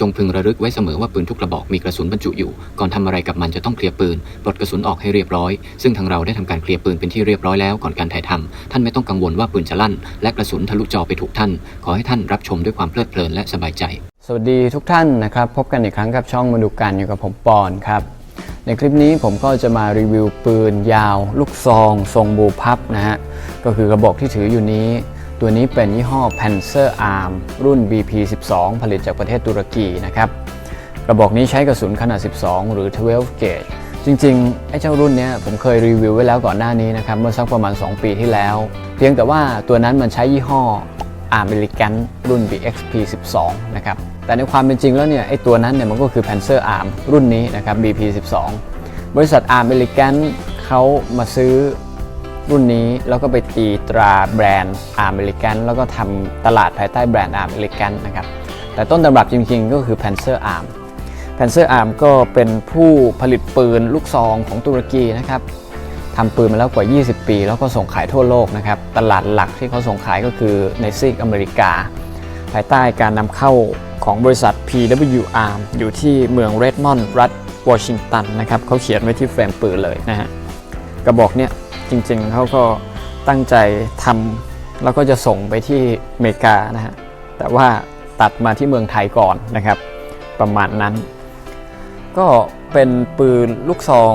จงพึงระลึกไว้เสมอว่าปืนทุกกระบอกมีกระสุนบรรจุอยู่ ก่อนทำอะไรกับมันจะต้องเคลียร์ปืน ปลดกระสุนออกให้เรียบร้อย ซึ่งทางเราได้ทำการเคลียร์ปืนเป็นที่เรียบร้อยแล้วก่อนการถ่ายทำท่านไม่ต้องกังวลว่าปืนจะลั่น และกระสุนทะลุจอไปถูกท่าน ขอให้ท่านรับชมด้วยความเพลิดเพลินและสบายใจ สวัสดีทุกท่านนะครับ พบกันอีกครั้งกับช่องมาดูกันอยู่กับผมปอนครับ ในคลิปนี้ผมก็จะมารีวิวปืนยาว ลูกซอง ทรงบูพับนะฮะ ก็คือกระบอกที่ถืออยู่นี้ ตัวนี้เป็นยี่ห้อ Panzer Arm รุ่น BP12 ผลิตจากประเทศตุรกีนะครับกระบอกนี้ใช้กระสุนขนาด 12 หรือ 12 gauge จริงๆ ไอ้เจ้ารุ่นเนี้ยผมเคยรีวิวไว้แล้วก่อนหน้านี้นะครับ เมื่อสักประมาณ 2 ปีที่แล้ว เพียงแต่ว่าตัวนั้นมันใช้ยี่ห้ออเมริกันรุ่น BXP 12 นะครับ แต่ในความเป็นจริงแล้วเนี่ย ไอ้ตัวนั้นเนี่ยมันก็คือ Panzer Arm รุ่นนี้นะครับ BP 12 บริษัทอเมริกันเขามาซื้อ รุ่นนี้แล้วก็ไปตีตราแบรนด์อเมริกันแล้วก็ทำตลาดภายใต้แบรนด์อเมริกันนะครับแต่ต้นตำรับจริงๆ ก็คือ Panzer Arm Panzer Arm ก็เป็นผู้ผลิตปืนลูกซองของตุรกีนะครับทำปืนมาแล้วกว่า 20 ปี แล้วก็ส่งขายทั่วโลกนะครับตลาดหลักที่เขาส่งขายก็คือในซีกอเมริกา ภายใต้การนำเข้าของบริษัท PWR อยู่ที่เมืองเรดมอนด์รัฐวอชิงตันนะครับเขาเขียนไว้ที่เฟรมปืนเลยนะฮะกระบอกเนี้ย จริงๆ เขาก็ตั้งใจทำแล้วก็จะส่งไปที่อเมริกานะฮะ แต่ว่าตัดมาที่เมืองไทยก่อนนะครับ ประมาณนั้น ก็เป็นปืนลูกซอง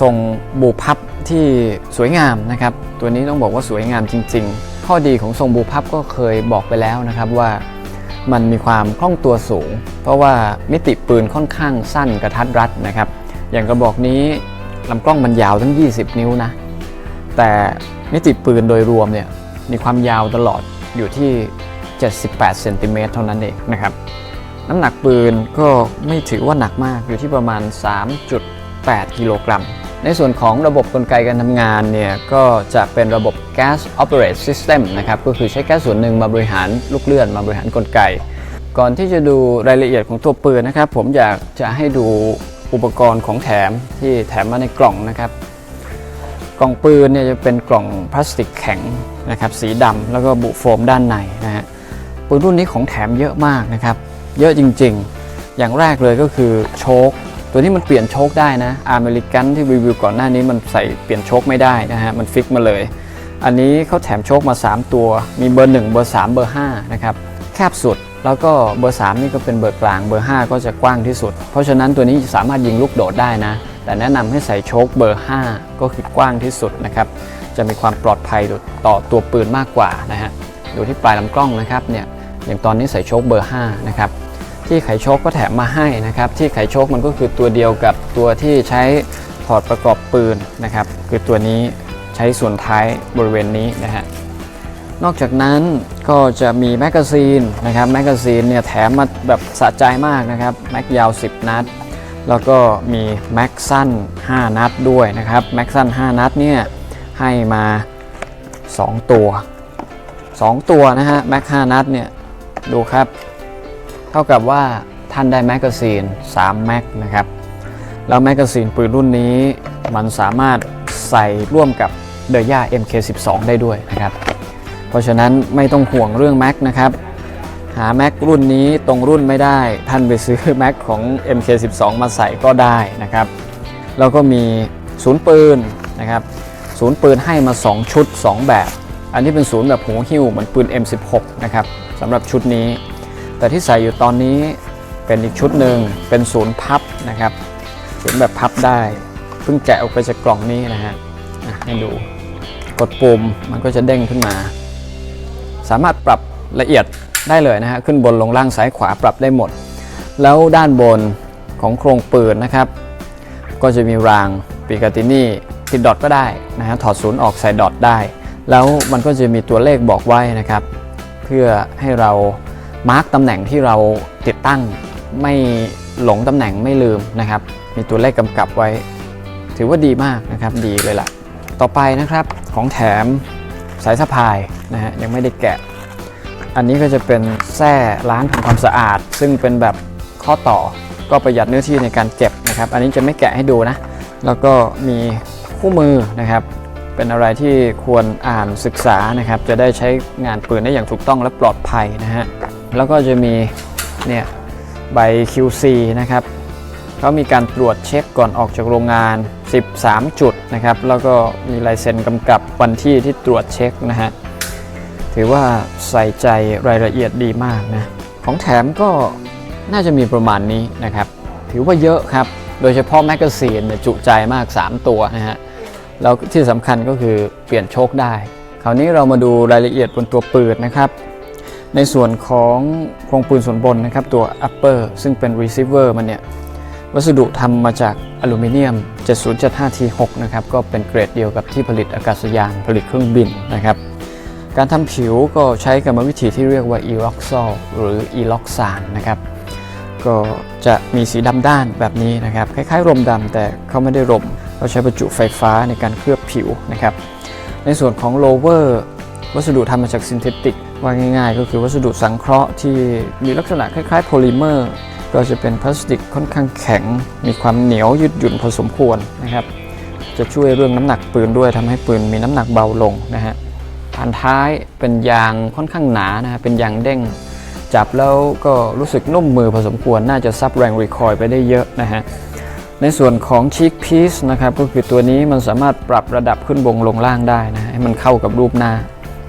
ทรงบูพับที่สวยงามนะครับ ตัวนี้ต้องบอกว่าสวยงามจริง ๆ ข้อดีของทรงบูพับก็เคยบอกไปแล้วนะครับว่ามันมีความคล่องตัวสูง เพราะว่ามิติปืนค่อนข้างสั้นกระทัดรัดนะครับ อย่างกระบอกนี้ลำกล้องมันยาวทั้ง 20 นิ้วนะ แต่มิติปืนโดยรวมเนี่ยมีความยาวตลอดอยู่ที่ 78 เซนติเมตรเท่านั้นเองนะครับ น้ำหนักปืนก็ไม่ถือว่าหนักมากอยู่ที่ประมาณ 3.8 กิโลกรัม ในส่วนของระบบกลไกการทำงานเนี่ยก็จะเป็นระบบ Gas Operate System นะครับ ก็คือใช้แก๊สส่วนหนึ่งมาบริหารลูกเลื่อนมาบริหารกลไก ก่อนที่จะดูรายละเอียดของตัวปืนนะครับ ผมอยากจะให้ดูอุปกรณ์ของแถมที่แถมมาในกล่องนะครับ กล่องปืนเนี่ยจะเป็นกล่องพลาสติกแข็งนะครับสีดำแล้วก็บุโฟมด้านในนะฮะปืนรุ่นนี้ของแถมเยอะมากนะครับ เยอะจริงๆ อย่างแรกเลยก็คือโชคตัวนี้มันเปลี่ยนโชคได้นะอเมริกันที่รีวิวก่อนหน้านี้มันใส่เปลี่ยนโชคไม่ได้นะฮะมันฟิกมาเลย อันนี้เขาแถมโชคมา 3 ตัว มีเบอร์ 1 เบอร์ 3 เบอร์ 5 นะครับแคบสุดแล้วก็เบอร์ 3 นี่ก็เป็นเบอร์กลางเบอร์ 5 ก็จะกว้างที่สุด เพราะฉะนั้นตัวนี้สามารถยิงลูกโดดได้นะ แต่แนะนำให้ใส่โชคเบอร์ 5 ก็คือกว้างที่สุดนะครับ จะมีความปลอดภัยต่อตัวปืนมากกว่านะฮะดูที่ปลายลำกล้องนะครับเนี่ยอย่างตอนนี้ใส่โชคเบอร์ 5 นะครับที่ไขโชคก็แถมมาให้นะครับ ที่ไขโชคมันก็คือตัวเดียวกับตัวที่ใช้ถอดประกอบปืนนะครับ คือตัวนี้ใช้ส่วนท้ายบริเวณนี้นะฮะนอกจากนั้นก็จะมีแมกกาซีนนะครับแมกกาซีนเนี่ยแถมมาแบบสะใจมากนะครับ แม็กยาว 10 นัด แล้วก็มีแม็กสั้น5นัดด้วยนะครับแม็กสั้น5นัดเนี่ยให้มา 2 ตัว 2 ตัวนะฮะแม็ก5นัดเนี่ยดูครับ เท่ากับว่าท่านได้แมกกาซีน3แม็กนะครับแล้วแมกกาซีนปืนรุ่นนี้มันสามารถใส่ร่วมกับเดย่า MK12 ได้ด้วยนะครับ เพราะฉะนั้นไม่ต้องห่วงเรื่องแม็กนะครับ หาแม็กรุ่นนี้ตรงรุ่นไม่ได้ ท่านไปซื้อแม็กของ MK12 มาใส่ก็ได้นะครับ แล้วก็มีศูนย์ปืนนะครับศูนย์ปืนให้มา 2 ชุด 2 แบบ อันนี้เป็นศูนย์แบบหัวหิ้วเหมือนปืน M16 นะครับสำหรับชุดนี้ แต่ที่ใส่อยู่ตอนนี้เป็นอีกชุดหนึ่งเป็นศูนย์พับนะครับศูนย์แบบพับได้ เพิ่งแกะออกไปจากกล่องนี้นะฮะให้ดูกดปุ่มมันก็จะเด้งขึ้นมา สามารถปรับละเอียด ได้เลยนะฮะขึ้นบนลงล่างซ้ายขวาปรับได้หมด แล้วด้านบนของโครงปืนนะครับ ก็จะมีรางปิกาตินี่ติดดอทก็ได้นะฮะถอดศูนย์ออกใส่ดอทได้ แล้วมันก็จะมีตัวเลขบอกไว้นะครับ เพื่อให้เรามาร์กตำแหน่งที่เราติดตั้งไม่หลงตำแหน่งไม่ลืมนะครับ มีตัวเลขกำกับไว้ ถือว่าดีมากนะครับดีเลยล่ะ ต่อไปนะครับของแถมสายสะพายนะฮะยังไม่ได้แกะ อันนี้ก็จะเป็นแส้ล้างทำความสะอาด ซึ่งเป็นแบบข้อต่อก็ประหยัดเนื้อที่ในการเก็บนะครับ อันนี้จะไม่แกะให้ดูนะ แล้วก็มีคู่มือนะครับ เป็นอะไรที่ควรอ่านศึกษานะครับ จะได้ใช้งานปืนได้อย่างถูกต้องและปลอดภัยนะฮะ แล้วก็จะมีเนี่ยใบ QC นะครับเขามีการตรวจเช็คก่อนออกจากโรงงาน 13 จุดนะครับ แล้วก็มีลายเซ็นกำกับวันที่ที่ตรวจเช็คนะฮะ ถือว่าใส่ใจรายละเอียดดีมากนะ ของแถมก็น่าจะมีประมาณนี้นะครับ ถือว่าเยอะครับ โดยเฉพาะแมกกาซีนเนี่ยจุใจมาก 3 ตัวนะฮะ แล้วที่สำคัญก็คือเปลี่ยนโชคได้ คราวนี้เรามาดูรายละเอียดบนตัวปืนนะครับ ในส่วนของโครงปืนส่วนบนนะครับ ตัว upper ซึ่งเป็น receiver มันเนี่ย วัสดุทำมาจากอลูมิเนียม 7075T6 นะครับ ก็เป็นเกรดเดียวกับที่ผลิตอากาศยานผลิตเครื่องบินนะครับ การทำผิวก็ใช้กรรมวิธีที่เรียกว่า e r o x o l หรือ e l o x a n นนะครับ ก็จะมีสีดำด้านแบบนี้นะครับ คล้ายๆรมดำแต่เขาไม่ได้รมเขาใช้ประจุไฟฟ้าในการเคลือบผิวนะครับ ในส่วนของ lower วัสดุทำมาจากซินเทติกว่าง่ายๆ ก็คือวัสดุสังเคราะห์ที่มีลักษณะคล้ายๆโพลิเมอร์ก็จะเป็นพลาสติกค่อนข้างแข็ง มีความเหนียวยืดหยุ่นพอสมควรนะครับ จะช่วยเรื่องน้ำหนักปืนด้วยทำให้ปืนมีน้ำหนักเบาลงนะฮะานท้ายเป็นยางค่อนข้างหนานะฮะเป็นยางเด้ง จับแล้วก็รู้สึกนุ่มมือพอสมควรน่าจะซับแรงรีคอยไปได้เยอะนะฮะในส่วนของชีคพีซนะครับก็คือตัวนี้มันสามารถปรับระดับขึ้นบงลงล่างได้นะให้มันเข้ากับรูปหน้า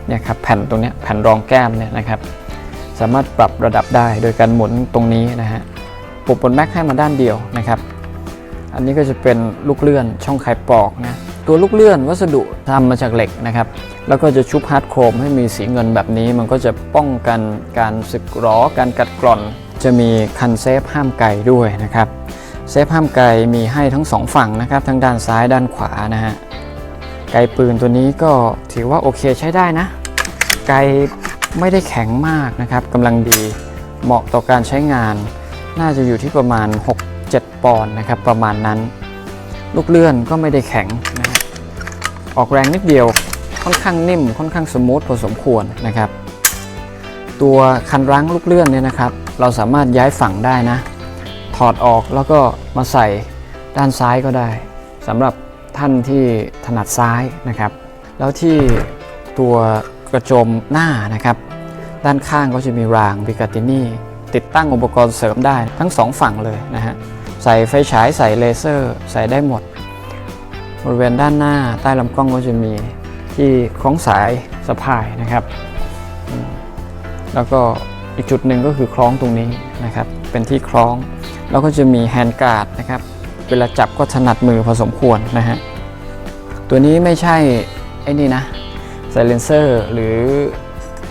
เนี่ยครับแผ่นตรงนี้แผ่นรองแก้มเนี่ยนะครับสามารถปรับระดับได้โดยการหมุนตรงนี้นะฮะปุบบนแม็กให้มาด้านเดียวนะครับ อันนี้ก็จะเป็นลูกเลื่อนช่องไขปอกนะตัวลูกเลื่อนวัสดุทำมาจากเหล็กนะครับ แล้วก็จะชุบฮาร์ดโครมให้มีสีเงินแบบนี้ มันก็จะป้องกันการสึกหรอการกัดกร่อน จะมีคันเซฟห้ามไกด้วยนะครับเซฟห้ามไกลมีให้ทั้งสองฝั่งนะครับทั้งด้านซ้ายด้านขวานะฮะไกปืนตัวนี้ก็ถือว่าโอเคใช้ได้นะ ไกไม่ได้แข็งมากนะครับกำลังดีเหมาะต่อการใช้งาน น่าจะอยู่ที่ประมาณ 6-7 ปอนด์นะครับประมาณนั้น ลูกเลื่อนก็ไม่ได้แข็งนะฮะออกแรงนิดเดียว ค่อนข้างนิ่ม ค่อนข้างสมูทพอสมควรนะครับ ตัวคันรั้งลูกเลื่อนเนี่ยนะครับ เราสามารถย้ายฝั่งได้นะ ถอดออกแล้วก็มาใส่ด้านซ้ายก็ได้สำหรับท่านที่ถนัดซ้ายนะครับ แล้วที่ตัวกระโจมหน้านะครับ ด้านข้างก็จะมีรางบิกาตินี่ติดตั้งอุปกรณ์เสริมได้ทั้งสองฝั่งเลยนะฮะใส่ไฟฉายใส่เลเซอร์ ใส่ได้หมด บริเวณด้านหน้าใต้ลำกล้องก็จะมี ที่คล้องสายสะพายนะครับ แล้วก็อีกจุดหนึ่งก็คือคล้องตรงนี้นะครับ เป็นที่คล้อง แล้วก็จะมีแฮนด์การ์ดนะครับ เวลาจับก็ถนัดมือพอสมควรนะฮะ ตัวนี้ไม่ใช่ ไอ้นี่นะไซเลนเซอร์หรือ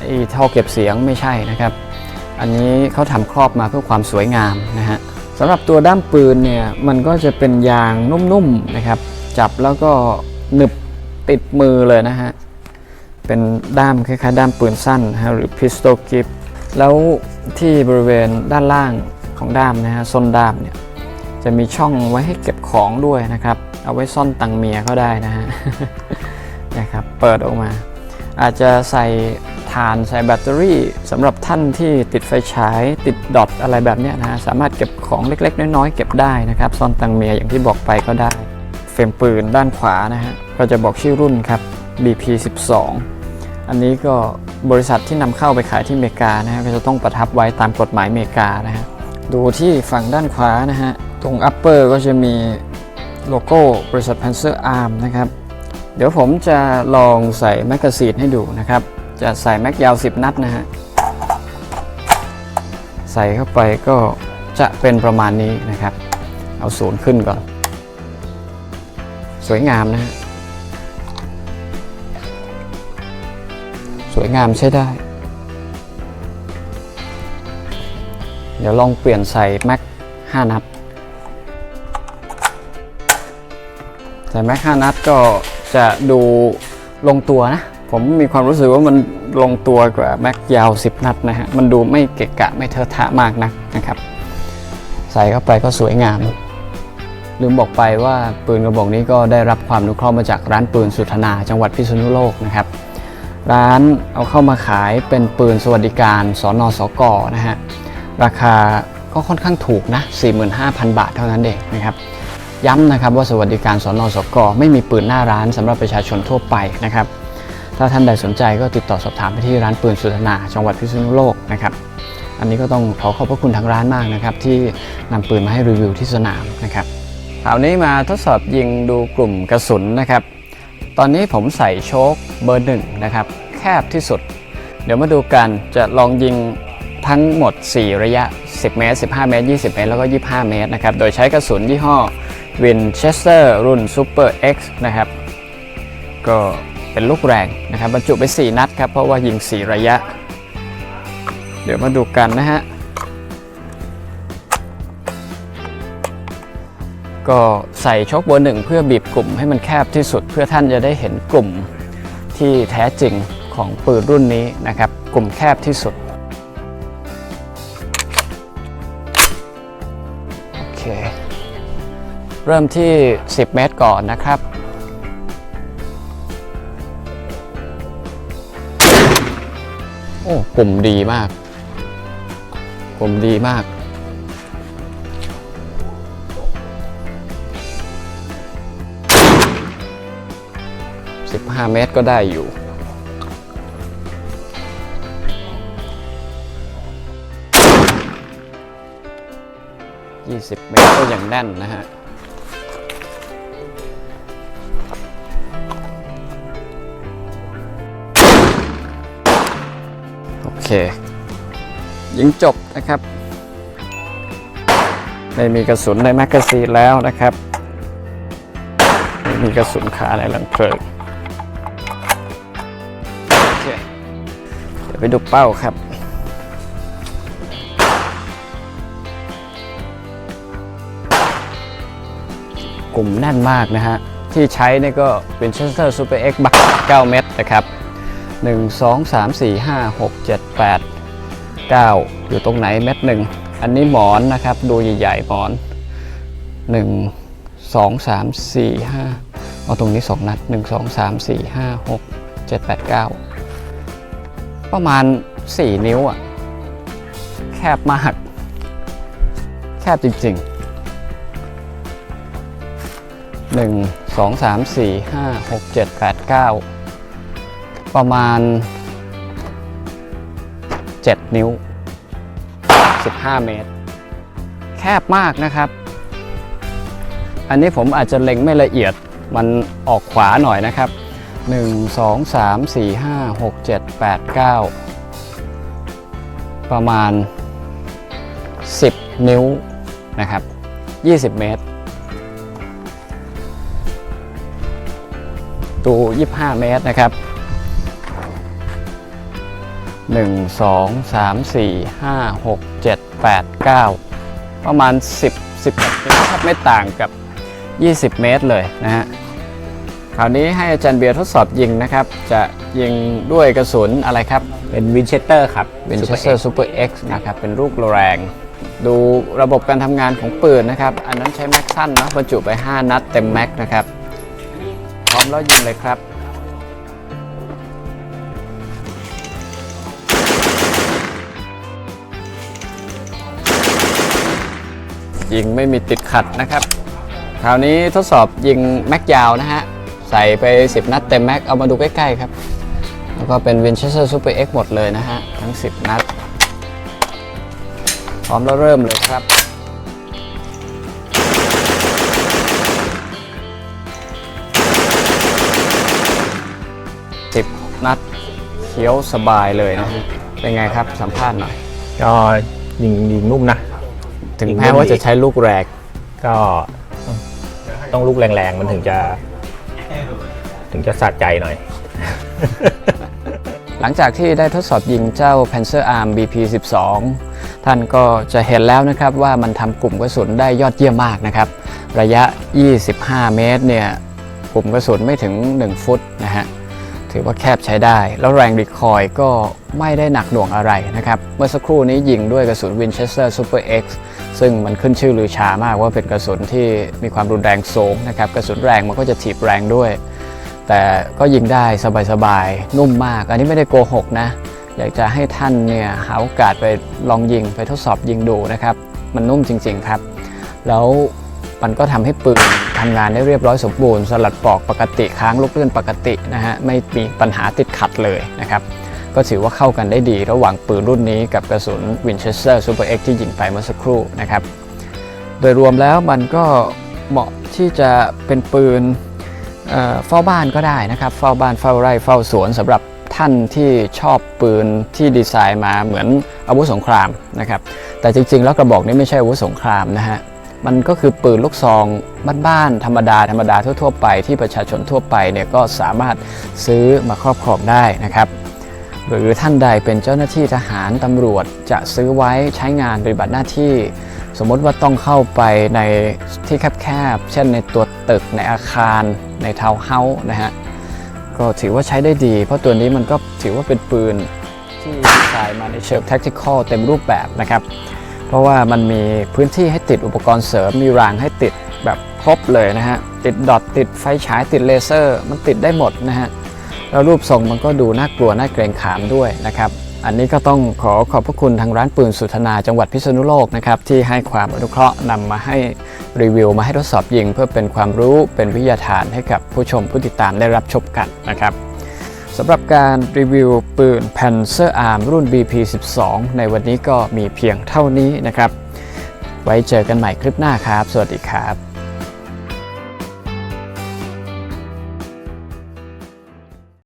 ไอ้ท่อเก็บเสียงไม่ใช่นะครับ อันนี้เขาทำครอบมาเพื่อความสวยงามนะฮะสำหรับตัวด้ามปืนเนี่ย มันก็จะเป็นยางนุ่มๆนะครับ จับแล้วก็หนึบ ติดมือเลยนะฮะ เป็นด้ามคล้ายๆด้ามปืนสั้นฮะหรือ pistol grip แล้วที่บริเวณด้านล่างของด้ามนะฮะส้นด้ามเนี่ยจะมีช่องไว้ให้เก็บของด้วยนะครับ เอาไว้ซ่อนตังเมียก็ได้นะฮะนะครับเปิดออกมา อาจจะใส่ถ่านใส่แบตเตอรี่สำหรับท่านที่ติดไฟฉายติดดอทอะไรแบบนี้นะฮะสามารถเก็บของเล็กๆ น้อยๆ เก็บได้นะครับซ่อนตังเมียอย่างที่บอกไปก็ได้ เฟรมปืนด้านขวานะฮะ ก็จะบอกชื่อรุ่นครับ BP12 อันนี้ก็บริษัทที่นำเข้าไปขายที่เมกานะฮะก็จะต้องประทับไว้ตามกฎหมายเมกานะฮะดูที่ฝั่งด้านขวานะฮะตรง upper ก็จะมีโลโก้บริษัท Panzer Arm นะครับ เดี๋ยวผมจะลองใส่แมกกาซีนให้ดูนะครับ จะใส่แม็กยาว 10 นัดนะฮะ ใส่เข้าไปก็จะเป็นประมาณนี้นะครับ เอาศูนย์ขึ้นก่อน สวยงามนะฮะ งามใช้ได้ เดี๋ยวลองเปลี่ยนใส่แม็ก5นัด ใส่แม็ก5นัดก็จะดูลงตัวนะ ผมมีความรู้สึกว่ามันลงตัวกว่าแม็กยาว 10 นัดนะฮะ มันดูไม่เกะกะไม่เทอะทะมากนักนะครับ ใส่เข้าไปก็สวยงาม ลืมบอกไปว่าปืนกระบอกนี้ก็ได้รับความนุเคราะห์มาจากร้านปืนสุธนาจังหวัดพิษณุโลกนะครับ ร้านเอาเข้ามาขายเป็นปืนสวัสดิการสอนอสกอนะฮะ ราคาก็ค่อนข้างถูกนะ 45,000 บาทเท่านั้นเองนะครับ ย้ำนะครับว่าสวัสดิการสอนอสกอไม่มีปืนหน้าร้านสำหรับประชาชนทั่วไปนะครับ ถ้าท่านใดสนใจก็ติดต่อสอบถามไปที่ร้านปืนสุธนาจังหวัดพิษณุโลกนะครับ อันนี้ก็ต้องขอขอบพระคุณทางร้านมากนะครับ ที่นำปืนมาให้รีวิวที่สนามนะครับคราวนี้มาทดสอบยิงดูกลุ่มกระสุนนะครับ ตอนนี้ผมใส่โชคเบอร์หนึ่งนะครับ แคบที่สุด เดี๋ยวมาดูกันจะลองยิงทั้งหมด 4 ระยะ 10 เมตร 15 เมตร 20 เมตร แล้วก็ 25 เมตรนะครับ โดยใช้กระสุนยี่ห้อ Winchester รุ่น Super X นะครับ ก็เป็นลูกแรงนะครับบรรจุไป 4 นัดครับ เพราะว่ายิง 4 ระยะ เดี๋ยวมาดูกันนะฮะ ก็ใส่ช็อคเบอร์หนึ่งเพื่อบีบกลุ่มให้มันแคบที่สุด เพื่อท่านจะได้เห็นกลุ่มที่แท้จริงของปืนรุ่นนี้นะครับ กลุ่มแคบที่สุดโอเคเริ่มที่ 10 เมตรก่อนนะครับโอ้กลุ่มดีมาก กลุ่มดีมาก 5 เมตรก็ได้อยู่ 20 เมตรก็ยังแน่นนะฮะโอเค ยิงจบนะครับไม่มีกระสุนในแมกกาซีนแล้วนะครับไม่มีกระสุนขาในหลังเพลิง ดี๋ยวไปดูเป้าครับกลุ่มแน่นมากนะฮะ ที่ใช้นี่ก็ Winchester Super X บัก9เม็ดนะครับ 1 2 3 4 5 6 7 8 9 อยู่ตรงไหนเม็ดหนึ่ง อันนี้หมอนนะครับ ดูใหญ่ๆหมอน 1 2 3 4 5 เอาตรงนี้ 2 นัด 1 2 3 4 5 6 7 8 9 ประมาณ 4 นิ้วอะแคบมาก แคบจริง ๆ 1 2 3 4 5 6 7 8 9 ประมาณ 7 นิ้ว 15 เมตร แคบมากนะครับ อันนี้ผมอาจจะเล็งไม่ละเอียดมันออกขวาหน่อยนะครับ 1 2 3 4 5 6 7 8 9 ประมาณ 10 นิ้วนะครับ 20 เมตรดู25 เมตรนะครับ 1 2 3 4 5 6 7 8 9 ประมาณ 10 11เมตรแทบไม่ต่างกับ 20 เมตรเลยนะฮะ ราวนี้ให้อาจารย์เบียร์ทดสอบยิงนะครับ จะยิงด้วยกระสุนอะไรครับ เป็นวินเชสเตอร์ครับ Winchester Super X นะครับ เป็นลูกแรง ดูระบบการทำงานของปืนนะครับ อันนั้นใช้แม็กสั้นเนอะบรรจุไป 5 นัดเต็มแม็กนะครับ พร้อมแล้วยิงเลยครับยิงไม่มีติดขัดนะครับ คราวนี้ทดสอบยิงแม็กยาวนะฮะ ใส่ไป 10 นัดเต็มแม็กเอามาดูใกล้ๆครับ แล้วก็เป็น Winchester Super X หมดเลยนะฮะ ทั้ง 10 นัด พร้อมแล้วเริ่มเลยครับ 10 นัดเคี้ยวสบายเลยนะ เป็นไงครับสัมภาษณ์หน่อย ก็ยิงยิงนุ่มนะ ถึงยิงแม้ว่าจะใช้ลูกแรกก็ต้องลูกแรงๆ มันถึงจะ ถึงจะสะใจหน่อย หลังจากที่ได้ทดสอบยิงเจ้า Panzer Arm BP12 ท่านก็จะเห็นแล้วนะครับว่ามันทำกลุ่มกระสุนได้ยอดเยี่ยมมากนะครับ ระยะ 25 เมตรเนี่ยกลุ่มกระสุนไม่ถึง 1 ฟุตนะฮะถือว่าแคบใช้ได้ แล้วแรงรีคอยก็ไม่ได้หนักหน่วงอะไรนะครับ เมื่อสักครู่นี้ยิงด้วยกระสุน Winchester Super X ซึ่งมันขึ้นชื่อลือชามากว่าเป็นกระสุนที่มีความรุนแรงสูงนะครับ กระสุนแรงมันก็จะถีบแรงด้วย แต่ก็ยิงได้สบายๆ นุ่มมาก อันนี้ไม่ได้โกหกนะ อยากจะให้ท่านเนี่ยหาโอกาสไปลองยิงไปทดสอบยิงดูนะครับ มันนุ่มจริง ๆครับ แล้วมันก็ทำให้ปืนทำงานได้เรียบร้อยสมบูรณ์ สลัดปลอกปกติค้างลูกเลื่อนปกตินะฮะไม่มีปัญหาติดขัดเลยนะครับก็ถือว่าเข้ากันได้ดีระหว่างปืนรุ่นนี้กับกระสุน Winchester Super X ที่ยิงไปเมื่อสักครู่นะครับ โดยรวมแล้วมันก็เหมาะที่จะเป็นปืน เฝ้าบ้านก็ได้นะครับเฝ้าบ้านเฝ้าไร่เฝ้าสวนสำหรับท่านที่ชอบปืนที่ดีไซน์มาเหมือนอาวุธสงครามนะครับแต่จริงๆ แล้วกระบอกนี้ไม่ใช่อาวุธสงครามนะฮะมันก็คือปืนลูกซองบ้านๆธรรมดาธรรมดาทั่วๆไปที่ประชาชนทั่วไปเนี่ยก็สามารถซื้อมาครอบครองได้นะครับ หรือท่านใดเป็นเจ้าหน้าที่ทหารตำรวจจะซื้อไว้ใช้งานปฏิบัติหน้าที่ สมมติว่าต้องเข้าไปในที่แคบๆ เช่นในตัวตึกในอาคารในทาวน์เฮาส์นะฮะ ก็ถือว่าใช้ได้ดี เพราะตัวนี้มันก็ถือว่าเป็นปืนที่ดีไซน์มาในเชิง tactical เต็มรูปแบบนะครับ เพราะว่ามันมีพื้นที่ให้ติดอุปกรณ์เสริมมีรางให้ติดแบบครบเลยนะฮะ ติดดอทติดไฟฉายติดเลเซอร์ มันติดได้หมดนะฮะ แล้วรูปทรงมันก็ดูน่ากลัวน่าเกรงขามด้วยนะครับ อันนี้ก็ต้องขอขอบพระคุณทางร้านปืนสุธนาจังหวัดพิษณุโลกนะครับที่ให้ความอนุเคราะห์นำมาให้รีวิวมาให้ทดสอบยิง เพื่อเป็นความรู้เป็นวิทยาทานให้กับผู้ชมผู้ติดตามได้รับชมกันนะครับสำหรับการรีวิวปืน Panzer Arm รุ่น BP12 ในวันนี้ก็มีเพียงเท่านี้นะครับ ไว้เจอกันใหม่คลิปหน้าครับ สวัสดีครับ